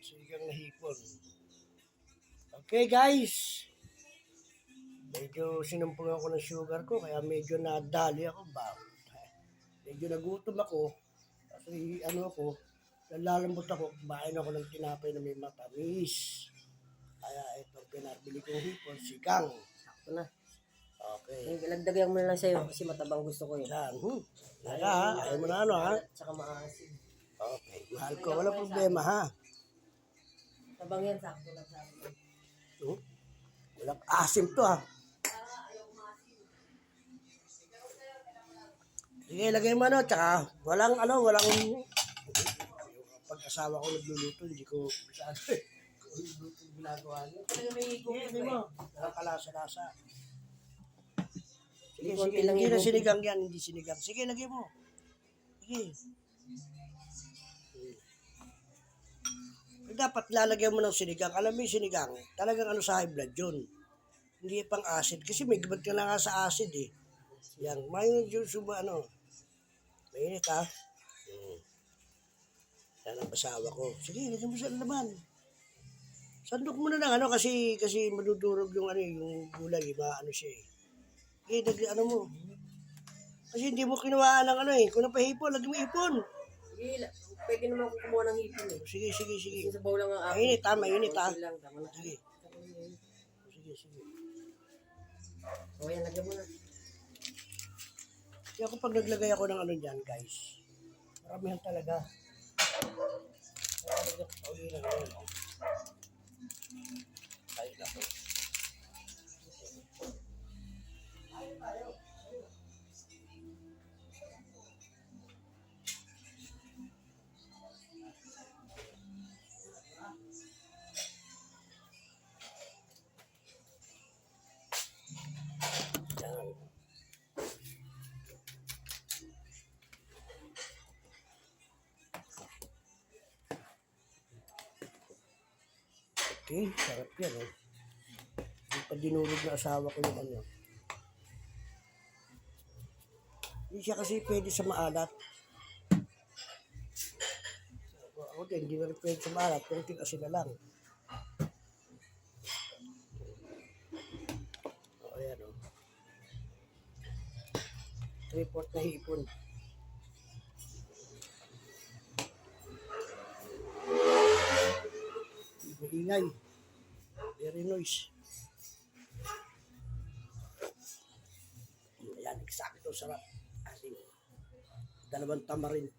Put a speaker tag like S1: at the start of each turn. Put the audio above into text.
S1: Sigang na hipon. Okay guys. Medyo sinumpong ako ng sugar ko kaya medyo nadali ako ba. Medyo nagutom ako. Kasi ano ako, nalalambot ako, kumain ako ng tinapay na may matamis. Kaya itong pinabili kong hipon, sigang.
S2: Sakto na.
S1: Okay.
S2: Eh, Lagdagan mo na lang sa'yo kasi matabang gusto ko yun.
S1: Yan. Hmm. Ayaw mo na ano ha.
S2: Tsaka maasim.
S1: Okay. Mahal ko, wala problema ha.
S2: Tabang yan, sakto lang sa akin.
S1: Hmm? Walang asim to ha. Sige, lagay mo ano, tsaka walang ano, walang pag-asawa ko nagluluto, hindi ko masyado eh. Kung nagluluto yung ginagawa niya.
S2: Sige, may
S1: Sige, lagay mo. Walang kalasa-lasa. Sige, sige,
S2: lang
S1: hindi na sinigang yan, hindi sinigang. Sige, lagay mo. Sige. Dapat lalagyan mo ng sinigang. Alam mo yung sinigang, talagang ano sa high blood yun. Hindi pang acid. Kasi may gabad ka na nga sa acid eh. Yan, may yung suba ano. Mainit ha. Hmm. Yan ang basawa ko. Sige, lagyan mo sa laman. Sandok mo na lang ano kasi kasi madudurog yung ano yung gulay, maano siya eh. Eh, dag, ano mo. Kasi hindi mo kinuha ng ano eh. Kung napahipon, lagyan mo ipon.
S2: Sige, pwede naman ako kumuha ng hipon eh.
S1: Sige, sige, sige.
S2: Yung sa bowl lang ang akin.
S1: Mainit ha, mainit ha.
S2: Okay lang, tama na.
S1: Sige, sige, sige.
S2: O yan, lagyan mo na.
S1: Kaya ako pag naglagay ako ng ano dyan, guys, maramihan talaga. Kaya lagyan ko pa uli lang yun. Okay, sarap yan eh. Hindi pa na asawa ko yung ano. Hindi siya kasi pwede sa maalat. Ako din, hindi na pwede sa maalat. Kunting asin na lang. O, ayan o. Report na hipon. Maingay. Very noise. Ayan, eksakto sarap. Ating dalawang tamarin.